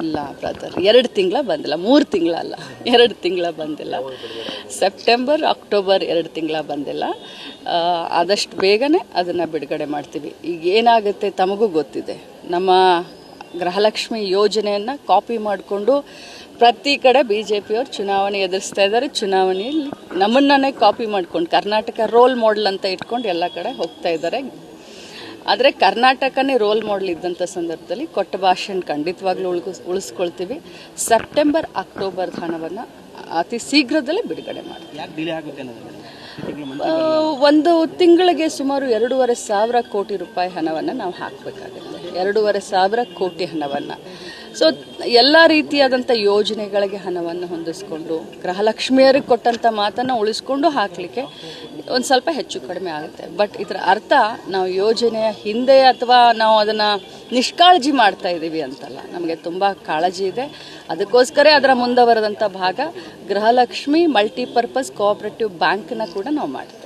ಇಲ್ಲ ಬ್ರದರ್ ಎರಡು ತಿಂಗಳ ಬಂದಿಲ್ಲ. ಮೂರು ತಿಂಗಳಲ್ಲ. ಎರಡು ತಿಂಗಳ ಬಂದಿಲ್ಲ. ಸೆಪ್ಟೆಂಬರ್ ಅಕ್ಟೋಬರ್ ಎರಡು ತಿಂಗಳ ಬಂದಿಲ್ಲ. ಆದಷ್ಟು ಬೇಗನೆ ಅದನ್ನು ಬಿಡುಗಡೆ ಮಾಡ್ತೀವಿ. ಈಗ ಏನಾಗುತ್ತೆ ತಮಗೂ ಗೊತ್ತಿದೆ. ನಮ್ಮ ಗೃಹಲಕ್ಷ್ಮಿ ಯೋಜನೆಯನ್ನು ಕಾಪಿ ಮಾಡಿಕೊಂಡು ಪ್ರತಿ ಕಡೆ ಬಿ ಜೆ ಪಿಯವರು ಚುನಾವಣೆ ಎದುರಿಸ್ತಾ ಇದ್ದಾರೆ. ಚುನಾವಣೆಯಲ್ಲಿ ನಮ್ಮನ್ನೇ ಕಾಪಿ ಮಾಡ್ಕೊಂಡು ಕರ್ನಾಟಕ ರೋಲ್ ಮಾಡೆಲ್ ಅಂತ ಇಟ್ಕೊಂಡು ಎಲ್ಲ ಕಡೆ ಹೋಗ್ತಾ ಇದ್ದಾರೆ. ಆದರೆ ಕರ್ನಾಟಕನೇ ರೋಲ್ ಮಾಡೆಲ್ ಇದ್ದಂಥ ಸಂದರ್ಭದಲ್ಲಿ ಕೊಟ್ಟ ಭಾಷೆನ ಖಂಡಿತವಾಗ್ಲೂ ಉಳ್ಕೊ, ಉಳಿಸ್ಕೊಳ್ತೀವಿ. ಸೆಪ್ಟೆಂಬರ್ ಅಕ್ಟೋಬರ್ ಹಣವನ್ನು ಅತಿ ಶೀಘ್ರದಲ್ಲೇ ಬಿಡುಗಡೆ ಮಾಡ್ತೀವಿ. ಒಂದು ತಿಂಗಳಿಗೆ ಸುಮಾರು ಎರಡೂವರೆ ಸಾವಿರ ಕೋಟಿ ರೂಪಾಯಿ ಹಣವನ್ನು ನಾವು ಹಾಕಬೇಕಾಗುತ್ತೆ. ಎರಡೂವರೆ ಸಾವಿರ ಕೋಟಿ ಹಣವನ್ನು. ಸೊ ಎಲ್ಲ ರೀತಿಯಾದಂಥ ಯೋಜನೆಗಳಿಗೆ ಹಣವನ್ನು ಹೊಂದಿಸ್ಕೊಂಡು ಗೃಹಲಕ್ಷ್ಮಿಯರಿಗೆ ಕೊಟ್ಟಂಥ ಮಾತನ್ನು ಉಳಿಸ್ಕೊಂಡು ಹಾಕಲಿಕ್ಕೆ ಒಂದು ಸ್ವಲ್ಪ ಹೆಚ್ಚು ಕಡಿಮೆ ಆಗುತ್ತೆ. ಬಟ್ ಇದರ ಅರ್ಥ ನಾವು ಯೋಜನೆಯ ಹಿಂದೆ ಅಥವಾ ನಾವು ಅದನ್ನು ನಿಷ್ಕಾಳಜಿ ಮಾಡ್ತಾ ಇದ್ದೀವಿ ಅಂತಲ್ಲ. ನಮಗೆ ತುಂಬ ಕಾಳಜಿ ಇದೆ. ಅದಕ್ಕೋಸ್ಕರ ಅದರ ಮುಂದುವರೆದಂಥ ಭಾಗ ಗೃಹಲಕ್ಷ್ಮಿ ಮಲ್ಟಿಪರ್ಪಸ್ ಕೋಆಪರೇಟಿವ್ ಬ್ಯಾಂಕ್ನ ಕೂಡ ನಾವು ಮಾಡ್ತೇವೆ.